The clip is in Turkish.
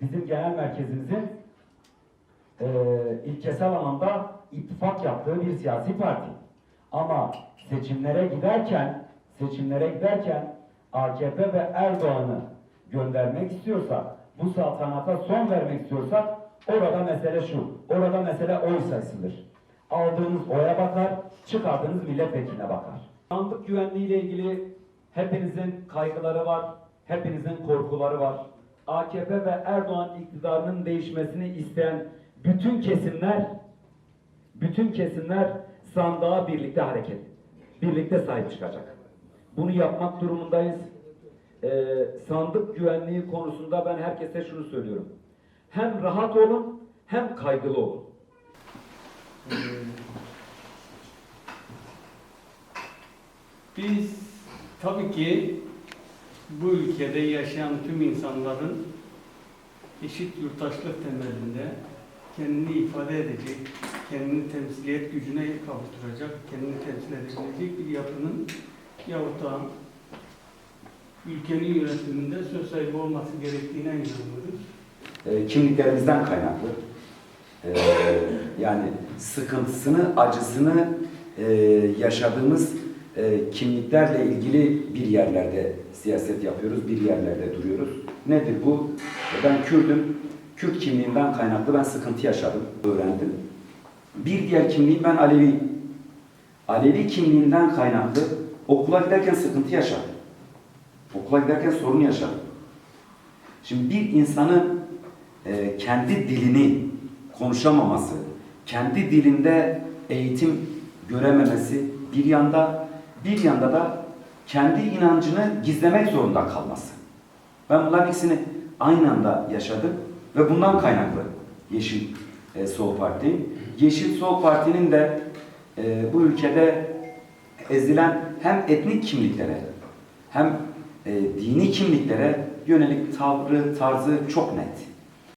bizim genel merkezimizin eee ilkesel anlamda ittifak yaptığı bir siyasi parti. Ama seçimlere giderken, seçimlere giderken AKP ve Erdoğan'ı göndermek istiyorsak, bu saltanata son vermek istiyorsak orada mesele şu, orada mesele oy sayısıdır. Aldığınız oya bakar, çıkardığınız milletvekiline bakar. Sandık güvenliği ile ilgili hepinizin kaygıları var, hepinizin korkuları var. AKP ve Erdoğan iktidarının değişmesini isteyen bütün kesimler bütün kesimler sandığa birlikte hareket, birlikte sahip çıkacak. Bunu yapmak durumundayız. Ee, sandık güvenliği konusunda ben herkese şunu söylüyorum. Hem rahat olun, hem kaygılı olun. Biz tabii ki bu ülkede yaşayan tüm insanların eşit yurttaşlık temelinde kendini ifade edecek, kendini temsiliyet gücüne kavuşturacak, kendini temsil edebilecek bir yapının yahut da ülkenin yönetiminde söz sahibi olması gerektiğine inanıyoruz. e, kimliklerimizden kaynaklı. E, yani sıkıntısını, acısını e, yaşadığımız e, kimliklerle ilgili bir yerlerde siyaset yapıyoruz, bir yerlerde duruyoruz. Nedir bu? E, Ben Kürdüm. Kürt kimliğimden kaynaklı ben sıkıntı yaşadım, öğrendim. Bir diğer kimliğim ben Alevi. Alevi kimliğinden kaynaklı okula giderken sıkıntı yaşadım. Okula giderken sorun yaşadım. Şimdi bir insanın e, kendi dilini konuşamaması, kendi dilinde eğitim görememesi bir yanda, bir yanda da kendi inancını gizlemek zorunda kalması. Ben bunların ikisini aynı anda yaşadım ve bundan kaynaklı Yeşil e, Sol Parti. Yeşil Sol Parti'nin de e, bu ülkede ezilen hem etnik kimliklere hem e, dini kimliklere yönelik tavrı, tarzı çok net.